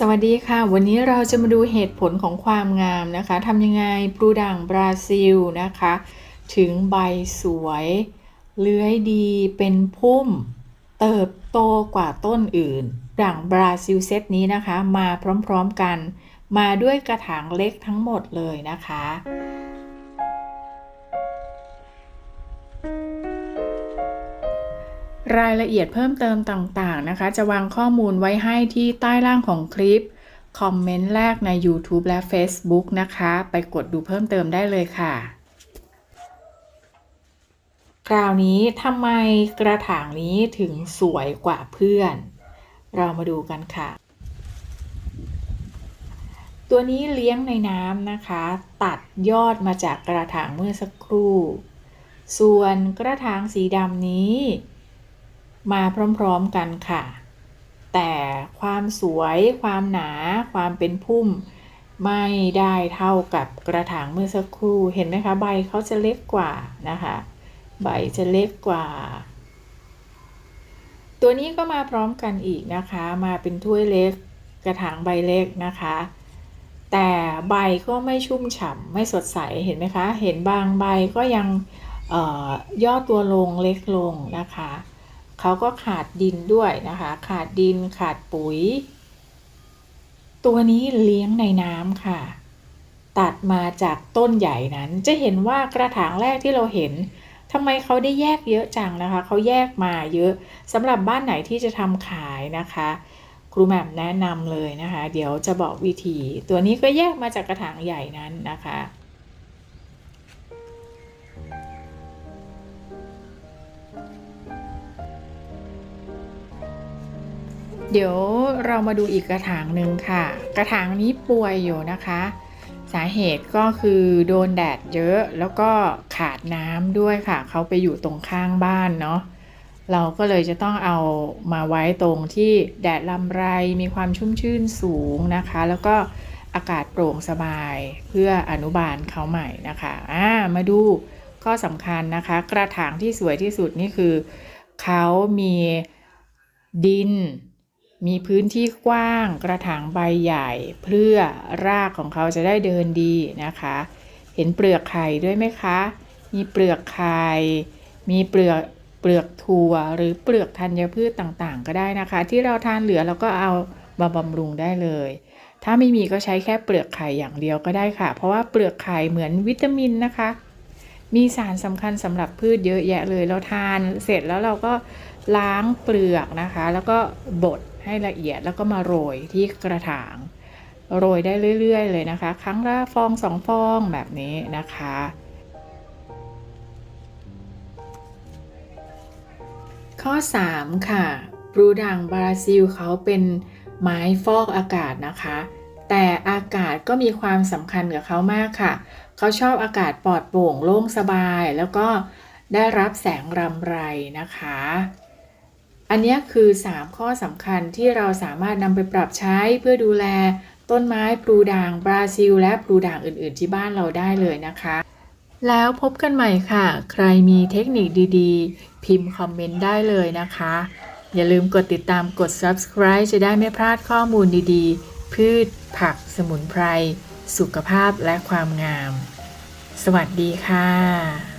สวัสดีค่ะ วันนี้เราจะมาดูเหตุผลของความงามนะคะทำยังไงปลูด่างบราซิลนะคะ ถึงใบสวย เลื้อยดีเป็นพุ่ม เติบโตกว่าต้นอื่น ด่างบราซิลเซตนี้นะคะ มาพร้อมๆกัน มาด้วยกระถางเล็กทั้งหมดเลยนะคะ รายละเอียดเพิ่มเติมต่างๆนะคะ จะวางข้อมูลไว้ให้ที่ใต้ล่างของคลิป คอมเมนต์แรกใน YouTube และ Facebook นะคะ ไปกดดูเพิ่มเติมได้เลยค่ะ คราวนี้ทำไมกระถางนี้ถึงสวยกว่าเพื่อน เรามาดูกันค่ะ ตัวนี้เลี้ยงในน้ำนะคะ ตัดยอดมาจากกระถางเมื่อสักครู่ ส่วนกระถางสีดำนี้ มาพร้อมๆกันค่ะ แต่ความสวยความหนาความเป็นพุ่ม ไม่ได้เท่ากับกระถางเมื่อสักครู่เห็นไหมคะ ใบเขาจะเล็กกว่านะคะ ใบจะเล็กกว่า ตัวนี้ก็มาพร้อมกันอีกนะคะ มาเป็นถ้วยเล็ก กระถางใบเล็กนะคะ แต่ใบก็ไม่ชุ่มฉ่ำไม่สดใสเห็นไหมคะ เห็นบางใบก็ยังเอ่อย่อตัวลงเล็กลงนะคะ เขาก็ขาดดินด้วยนะคะ ขาดดินขาดปุ๋ย ตัวนี้เลี้ยงในน้ำค่ะ ตัดมาจากต้นใหญ่นั้น จะเห็นว่ากระถางแรกที่เราเห็นทำไมเขาได้แยกเยอะจังนะคะ เขาแยกมาเยอะสำหรับบ้านไหนที่จะทำขายนะคะครูแหม่มแนะนำเลยนะคะ เดี๋ยวจะบอกวิธี ตัวนี้ก็แยกมาจากกระถางใหญ่นั้นนะคะ เดี๋ยวเรามาดูอีกกระถางหนึ่งค่ะ กระถางนี้ป่วยอยู่นะคะ สาเหตุก็คือโดนแดดเยอะแล้วก็ขาดน้ำด้วยค่ะ เขาไปอยู่ตรงข้างบ้านเนาะเราก็เลยจะต้องเอามาไว้ตรงที่แดดลำไรมีความชุ่มชื่นสูงนะคะ แล้วก็อากาศโปร่งสบายเพื่ออนุบาลเขาใหม่นะคะอ่ามาดูข้อสำคัญนะคะ กระถางที่สวยที่สุดนี่คือ เขามีดิน มีพื้นที่กว้างกระถางใบใหญ่ เพื่อรากของเขาจะได้เดินดีนะคะ เห็นเปลือกไข่ด้วยไหมคะ มีเปลือกไข่มีเปลือกเปลือกถั่วหรือเปลือกธัญพืชต่างๆ ก็ได้นะคะ ที่เราทานเหลือเราก็เอามาบำรุงได้เลย ถ้าไม่มีก็ใช้แค่เปลือกไข่อย่างเดียวก็ได้ค่ะ เพราะว่าเปลือกไข่เหมือนวิตามินนะคะ มีสารสำคัญสำหรับพืชเยอะแยะเลยเราทานเสร็จแล้วเราก็ ล้างเปลือกนะคะ แล้วก็บดให้ละเอียดแล้วก็มาโรยที่กระถาง โรยได้เรื่อย ๆ เลยนะคะ ครั้งละฟองสองฟองแบบนี้นะคะ ข้อ 3 ค่ะปรูด่างบราซิลเขาเป็นไม้ฟอกอากาศนะคะ แต่อากาศก็มีความสำคัญกับเขามากค่ะ เขาชอบอากาศปลอดโปร่งโล่งสบายแล้วก็ได้รับแสงรำไรนะคะ อันนี้คือ 3 ข้อสำคัญที่เราสามารถนำไปปรับใช้เพื่อดูแลต้นไม้ปลูด่างบราซิล และปลูด่างอื่น ๆ ที่บ้านเราได้เลยนะคะ แล้วพบกันใหม่ค่ะ ใครมีเทคนิคดีๆ พิมพ์คอมเมนต์ได้เลยนะคะ อย่าลืมกดติดตามกด subscribe จะได้ไม่พลาดข้อมูลดีๆ พืช ผัก สมุนไพร สุขภาพและความงาม สวัสดีค่ะ